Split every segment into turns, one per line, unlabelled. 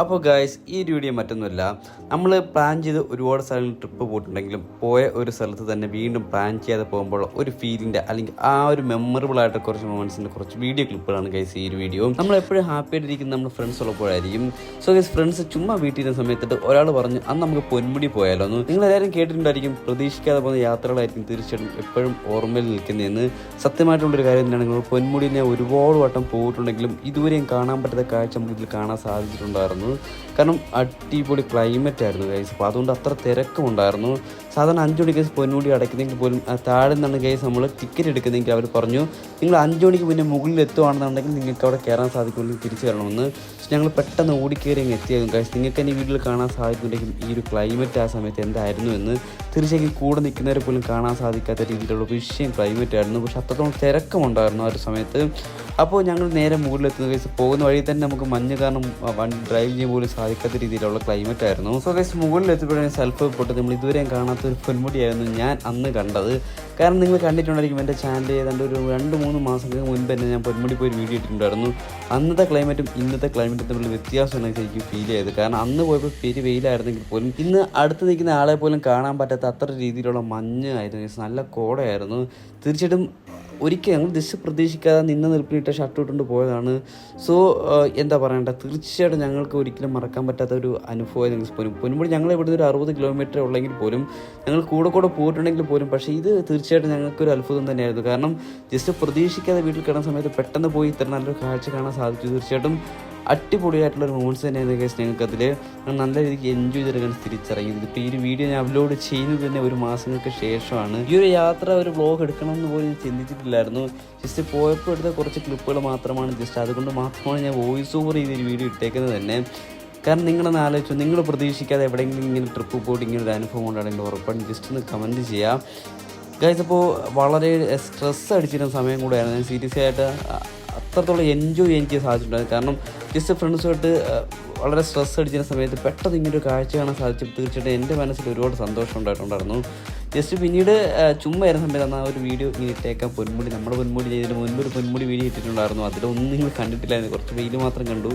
അപ്പോൾ ഗായ്സ് ഈ ഒരു വീഡിയോ മറ്റൊന്നുമില്ല. നമ്മൾ പ്ലാൻ ചെയ്ത് ഒരുപാട് സ്ഥലങ്ങളിൽ ട്രിപ്പ് പോയിട്ടുണ്ടെങ്കിലും പോയ ഒരു സ്ഥലത്ത് തന്നെ വീണ്ടും പ്ലാൻ ചെയ്യാതെ പോകുമ്പോൾ ഒരു ഫീലിന്റെ അല്ലെങ്കിൽ ആ ഒരു മെമ്മറബിൾ ആയിട്ട് കുറച്ച് മൊമെന്റ്സിന്റെ കുറച്ച് വീഡിയോ ക്ലിപ്പുകളാണ് ഗൈസ് ഈ ഒരു വീഡിയോ നമ്മൾ എപ്പോഴും ഹാപ്പി ആയിട്ടിരിക്കുന്ന നമ്മൾ ഫ്രണ്ട്സ് ഉള്ളപ്പോഴായിരിക്കും. സോ ഗൈസ് ഫ്രണ്ട്സ് ചുമ്മാ വീട്ടിലിരുന്ന സമയത്തിട്ട് ഒരാൾ പറഞ്ഞു അന്ന് നമുക്ക് പൊന്മുടി പോയാലോ? എന്ന് നിങ്ങൾ എല്ലാവരും കേട്ടിട്ടുണ്ടായിരിക്കും. പ്രതീക്ഷിക്കാതെ പോകുന്ന യാത്രകളായിരിക്കും തീർച്ചയായിട്ടും എപ്പോഴും ഓർമ്മയിൽ നിൽക്കുന്നതെന്ന്. സത്യമായിട്ടുള്ളൊരു കാര്യം തന്നെയാണ് നിങ്ങൾ പൊന്മുടി ഞാൻ ഒരുപാട് വട്ടം പോയിട്ടുണ്ടെങ്കിലും ഇതുവരെയും കാണാൻ പറ്റാത്ത കാഴ്ച നമുക്ക് ഇതിൽ കാണാൻ സാധിച്ചിട്ടുണ്ടായിരുന്നു. കാരണം അടിപൊളി ക്ലൈമറ്റ് ആയിരുന്നു ഗൈസ് അപ്പോൾ അതുകൊണ്ട് അത്ര തിരക്കും ഉണ്ടായിരുന്നു. സാധാരണ അഞ്ച് മണിക്ക് ഗൈസ് പൊന്മുടി അടയ്ക്കുന്നെങ്കിൽ പോലും താഴെ നിന്നാണ് ഗൈസ് നമ്മൾ ടിക്കറ്റ് എടുക്കുന്നെങ്കിൽ അവർ പറഞ്ഞു നിങ്ങൾ അഞ്ച് മണിക്ക് പിന്നെ മുകളിൽ എത്തുവാണെന്നുണ്ടെങ്കിൽ നിങ്ങൾക്ക് അവിടെ കയറാൻ സാധിക്കുമെങ്കിൽ തിരിച്ചു വരണമെന്ന്. ഞങ്ങൾ പെട്ടെന്ന് ഓടിക്കയറി അങ്ങ് എത്തിയായിരുന്നു ഗൈസ് നിങ്ങൾക്ക് തന്നെ വീട്ടിൽ കാണാൻ സാധിക്കുന്നുണ്ടെങ്കിൽ ഈ ഒരു ക്ലൈമറ്റ് ആ സമയത്ത് എന്തായിരുന്നു എന്ന് തീർച്ചയായും കൂടെ നിൽക്കുന്നവരെ പോലും കാണാൻ സാധിക്കാത്ത രീതിയിലുള്ള വിഷയം ക്ലൈമറ്റ് ആയിരുന്നു. പക്ഷെ അത്രത്തോളം തിരക്കമുണ്ടായിരുന്നു ആ ഒരു സമയത്ത്. അപ്പോൾ ഞങ്ങൾ നേരെ മുകളിലെത്തുന്ന കേസ് പോകുന്ന വഴി തന്നെ നമുക്ക് മഞ്ഞ് കാരണം വൺ ഡ്രൈവ് ചെയ്യാൻ പോലും സാധിക്കാത്ത രീതിയിലുള്ള ക്ലൈമറ്റ് ആയിരുന്നു. സോ കേസ് മുകളിലെത്തിയപ്പോഴാണ് സെൽഫ് പൊട്ട് നമ്മൾ ഇതുവരെയും കാണാത്ത ഒരു പൊന്മുടിയായിരുന്നു ഞാൻ അന്ന് കണ്ടത്. കാരണം നിങ്ങൾ കണ്ടിട്ടുണ്ടായിരിക്കും എന്റെ ചാനൽ ഏതാണ്ട് ഒരു രണ്ട് മൂന്ന് മാസങ്ങൾക്ക് മുൻപ് തന്നെ ഞാൻ പൊന്മുടി പോയി വീഡിയോ ഇട്ടിട്ടുണ്ടായിരുന്നു. അന്നത്തെ ക്ലൈമറ്റും ഇന്നത്തെ ക്ലൈമറ്റും തമ്മിൽ വ്യത്യാസമാണ് എനിക്ക് ഫീൽ ചെയ്തത്. കാരണം അന്ന് പോയപ്പോൾ പേര് വെയിലായിരുന്നെങ്കിൽ പോലും ഇന്ന് അടുത്ത് നിൽക്കുന്ന ആളെ പോലും കാണാൻ പറ്റാത്ത അത്ര രീതിയിലുള്ള മഞ്ഞ് ആയിരുന്നു നല്ല കോടയായിരുന്നു. തീർച്ചയായിട്ടും ഒരിക്കലും ഞങ്ങൾ ജസ്റ്റ് പ്രതീക്ഷിക്കാതെ നിന്ന് നിൽപ്പിനിട്ട ഷർട്ട് ഇട്ടുകൊണ്ട് പോയതാണ്. സോ എന്താ പറയണ്ട? തീർച്ചയായിട്ടും ഞങ്ങൾക്ക് ഒരിക്കലും മറക്കാൻ പറ്റാത്ത ഒരു അനുഭവം ഞങ്ങൾ പോലും പൊന്നുമ്പോൾ ഞങ്ങൾ ഇവിടുന്ന് ഒരു അറുപത് കിലോമീറ്റർ ഉള്ളെങ്കിൽ പോലും ഞങ്ങൾ കൂടെ കൂടെ പോയിട്ടുണ്ടെങ്കിൽ പോലും പക്ഷേ ഇത് തീർച്ചയായിട്ടും ഞങ്ങൾക്കൊരു അത്ഭുതം തന്നെയായിരുന്നു. കാരണം ജസ്റ്റ് പ്രതീക്ഷിക്കാതെ വീട്ടിൽ കിടന്ന സമയത്ത് പെട്ടെന്ന് പോയി ഇത്ര നല്ലൊരു കാഴ്ച കാണാൻ സാധിച്ചു. തീർച്ചയായിട്ടും അടിപൊളിയായിട്ടുള്ള ഒരു മൂവ്മെന്റ്സ് തന്നെയായിരുന്നു കേസ് ഞങ്ങൾക്ക് അതിൽ നല്ല രീതിക്ക് എൻജോയ് ചെയ്തെടുക്കാൻ തിരിച്ചറിയുന്നത്. ഇപ്പോൾ ഈ ഒരു വീഡിയോ ഞാൻ അപ്ലോഡ് ചെയ്യുന്നത് തന്നെ ഒരു മാസങ്ങൾക്ക് ശേഷമാണ്. ഈ ഒരു യാത്ര ഒരു വ്ലോഗ് എടുക്കണം എന്ന് പോലും ചിന്തിച്ചിട്ടില്ലായിരുന്നു. ജസ്റ്റ് പോയപ്പോൾ എടുത്ത കുറച്ച് ക്ലിപ്പുകൾ മാത്രമാണ് ജസ്റ്റ് അതുകൊണ്ട് മാത്രമാണ് ഞാൻ വോയിസ് ഓവർ ചെയ്തൊരു വീഡിയോ ഇട്ടേക്കുന്നത് തന്നെ. കാരണം നിങ്ങളൊന്ന് ആലോചിച്ചു നിങ്ങൾ പ്രതീക്ഷിക്കാതെ എവിടെയെങ്കിലും ഇങ്ങനെ ട്രിപ്പ് പോയിട്ട് ഇങ്ങനെ ഒരു അനുഭവം ഉണ്ടാണെങ്കിൽ ഉറപ്പാണ് ജസ്റ്റ് ഒന്ന് കമന്റ് ചെയ്യാം. ഗൈസ് അപ്പോൾ വളരെ സ്ട്രെസ് അടിച്ചിരുന്ന സമയം കൂടെയായിരുന്നു ഞാൻ സീരിയസ് ആയിട്ട് അത്രത്തോളം എൻജോയ് എനിക്ക് സാധിച്ചിട്ടുണ്ടായിരുന്നു കാരണം ജസ്റ്റ് ഫ്രണ്ട്സുമായിട്ട് വളരെ സ്ട്രെസ് അടിച്ചിരുന്ന സമയത്ത് പെട്ടെന്ന് ഇങ്ങനെ ഒരു കാഴ്ച കാണാൻ സാധിച്ചു തീർച്ചയായിട്ടും എന്റെ മനസ്സിൽ ഒരുപാട് സന്തോഷം ഉണ്ടായിട്ടുണ്ടായിരുന്നു. ജസ്റ്റ് പിന്നീട് ചുമ്മാ ഇരുന്ന സമയത്ത് അന്ന് ആ ഒരു വീഡിയോ ഇങ്ങനെ ഇട്ടേക്കാൻ പൊന്മുടി നമ്മുടെ പൊന്മുടി ചെയ്തിട്ട് മുൻപ് ഒരു പൊന്മുടി വീഡിയോ ഇട്ടിട്ടുണ്ടായിരുന്നു. അതിലൊന്നും നിങ്ങൾ കണ്ടിട്ടില്ലായിരുന്നു കുറച്ച് വെയിൽ മാത്രം കണ്ടു.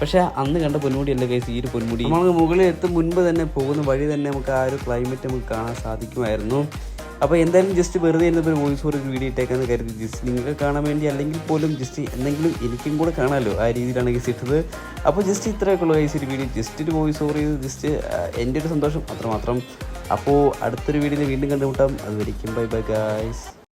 പക്ഷേ അന്ന് കണ്ട പൊന്മുടി അല്ല കേസ് ഈ ഒരു പൊന്മുടി? നമ്മൾ മുകളിൽ എത്തും മുൻപ് തന്നെ പോകുന്ന വഴി തന്നെ നമുക്ക് ആ ഒരു ക്ലൈമറ്റ് നമുക്ക് കാണാൻ സാധിക്കുമായിരുന്നു. അപ്പോൾ എന്തായാലും ജസ്റ്റ് വെറുതെ ഇരുന്നപ്പോൾ വോയിസ് ഒരു വീഡിയോ ഇട്ടേക്കാന്ന് കരുതി. ജസ്റ്റ് നിങ്ങൾക്ക് കാണാൻ വേണ്ടി അല്ലെങ്കിൽ പോലും ജസ്റ്റ് എന്തെങ്കിലും എനിക്കും കൂടെ കാണാമല്ലോ ആ രീതിയിലാണ് ഗൈസ് ഇട്ടത്. അപ്പോൾ ജസ്റ്റ് ഇത്രയൊക്കെ ഉള്ളൂ ഗൈസ് ഒരു വീഡിയോ ജസ്റ്റ് ഒരു വോയിസ് ഓവർ ചെയ്ത് ജസ്റ്റ് എന്റെ ഒരു സന്തോഷം. അത്രമാത്രം. അപ്പോൾ അടുത്തൊരു വീഡിയോയിൽ വീണ്ടും കണ്ടുമുട്ടാം. അതുവരിക്കും ബൈ ബൈ ഗൈസ്